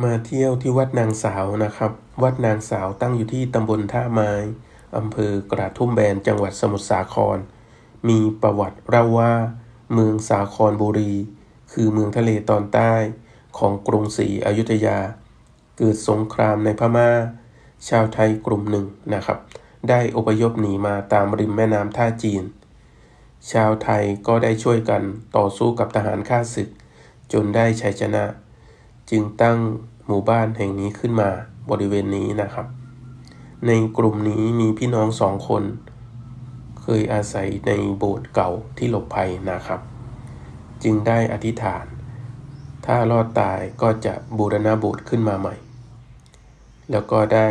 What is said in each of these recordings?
มาเที่ยวที่วัดนางสาวนะครับ วัดนางสาวตั้งอยู่ที่ตำบลท่าไม้อำเภอกระทุ่มแบนจังหวัดสมุทรสาคร มีประวัติเล่าว่า เมืองสาครบุรี คือเมืองทะเลตอนใต้ของกรุงศรีอยุธยา เกิดสงครามในพม่า ชาวไทยกลุ่มหนึ่งนะครับ ได้อพยพหนีมาตามริมแม่น้ำท่าจีน ชาวไทยก็ได้ช่วยกันต่อสู้กับทหารข้าศึก จนได้ชัยชนะ จึงตั้งหมู่บ้านแห่งนี้ขึ้นมาบริเวณนี้นะครับ ในกลุ่มนี้มีพี่น้องสองคน เคยอาศัยในโบสถ์เก่าที่หลบภัยนะครับ จึงได้อธิษฐาน ถ้ารอดตายก็จะบูรณะโบสถ์ขึ้นมาใหม่ แล้วก็ได้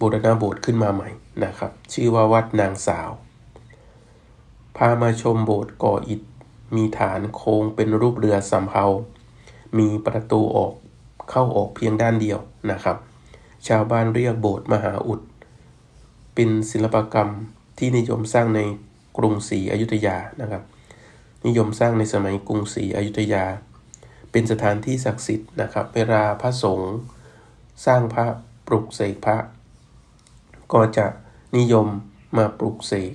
บูรณะโบสถ์ขึ้นมาใหม่นะครับ ชื่อว่าวัดนางสาว พามาชมโบสถ์ก่ออิฐมีฐานโค้งเป็นรูปเรือสำเภา มีประตูออกเข้าออกเพียงด้านเดียวนะครับ ชาวบ้านเรียกโบสถ์มหาอุด เป็นศิลปกรรมที่นิยมสร้างในกรุงศรีอยุธยานะครับ นิยมสร้างในสมัยกรุงศรีอยุธยา เป็นสถานที่ศักดิ์สิทธิ์นะครับ เวลาพระสงฆ์สร้างพระปลุกเสกพระ ก็จะนิยมมาปลุกเสก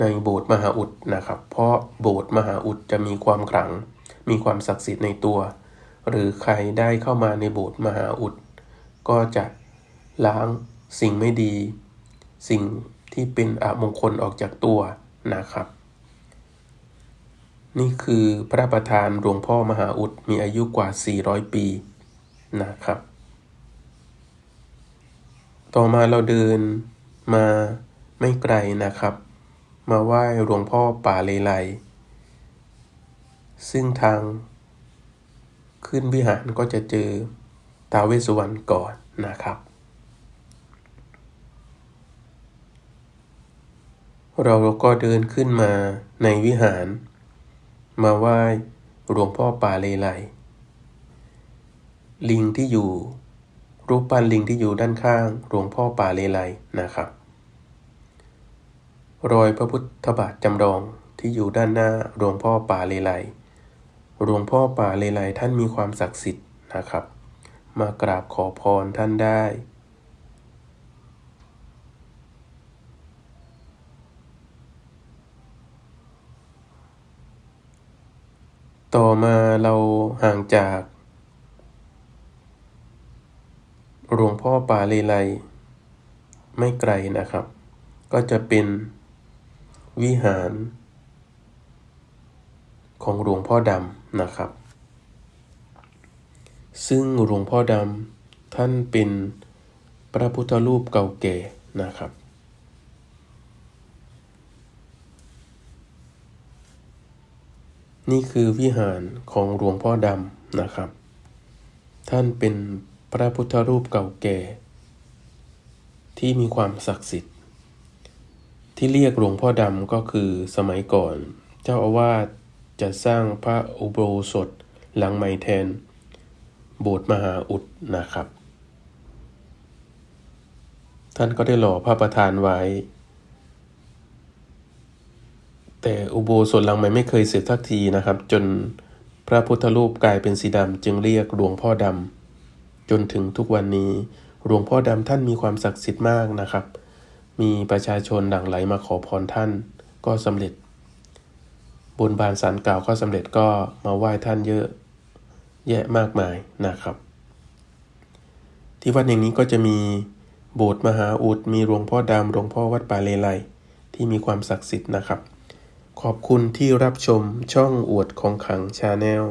ในโบสถ์มหาอุดนะครับ เพราะโบสถ์มหาอุดจะมีความขลัง มีความศักดิ์สิทธิ์ในตัว หรือใครได้เข้ามาในโบสถ์มหาอุด ก็จะล้างสิ่งไม่ดี สิ่งที่เป็นอมงคลออกจากตัวนะครับ นี่คือพระประธานหลวงพ่อมหาอุดมีอายุกว่า 400 ปีนะครับ ต่อมาเราเดินมาไม่ไกลนะครับ มาไหว้หลวงพ่อป่าเลไล ซึ่งทางขึ้นวิหารก็จะเจอตาเวสสุวรรณก่อนนะครับ เราก็เดินขึ้นมาในวิหาร มาไหว้หลวงพ่อป่าเลไลลิงที่อยู่รูปปั้นลิงที่อยู่ด้านข้างหลวงพ่อป่าเลไลนะครับ รอยพระพุทธบาทจำลองที่อยู่ด้านหน้าหลวงพ่อป่าเลไล หลวงพ่อป่าเลไลท่านมีความศักดิ์สิทธิ์นะครับ มากราบขอพรท่านได้ ต่อมาเราห่างจากหลวงพ่อป่าเลไลไม่ไกลนะครับ ก็จะเป็นวิหารของหลวงพ่อดำ นะครับ ซึ่งหลวงพ่อดำท่านเป็นพระพุทธรูปเก่าแก่นะครับ นี่คือวิหารของหลวงพ่อดำนะครับ ท่านเป็นพระพุทธรูปเก่าแก่ ที่มีความศักดิ์สิทธิ์ ที่เรียกหลวงพ่อดำก็คือสมัยก่อน เจ้าอาวาส จะสร้างพระอุโบสถหลังไม้แทน โบสถ์มหาอุดนะครับ ท่านก็ได้หล่อพระประธานไว้ แต่อุโบสถหลังใหม่ไม่เคยเสร็จทักทีนะครับ จนพระพุทธรูปกลายเป็นสีดำจึงเรียกหลวงพ่อดำจนถึงทุกวันนี้หลวงพ่อดำท่านมีความศักดิ์สิทธิ์มากนะครับ มีประชาชนหลั่งไหลมาขอพรท่านก็สำเร็จ บุญบานสารกล่าวก็สำเร็จก็มาไหว้ท่านเยอะแยะมากมายนะครับ ที่วัดแห่งนี้ก็จะมีโบสถ์มหาอุดมีหลวงพ่อดำหลวงพ่อวัดป่าเลไลที่มีความศักดิ์สิทธิ์นะครับ ขอบคุณที่รับชมช่องอวดของขังชาแนล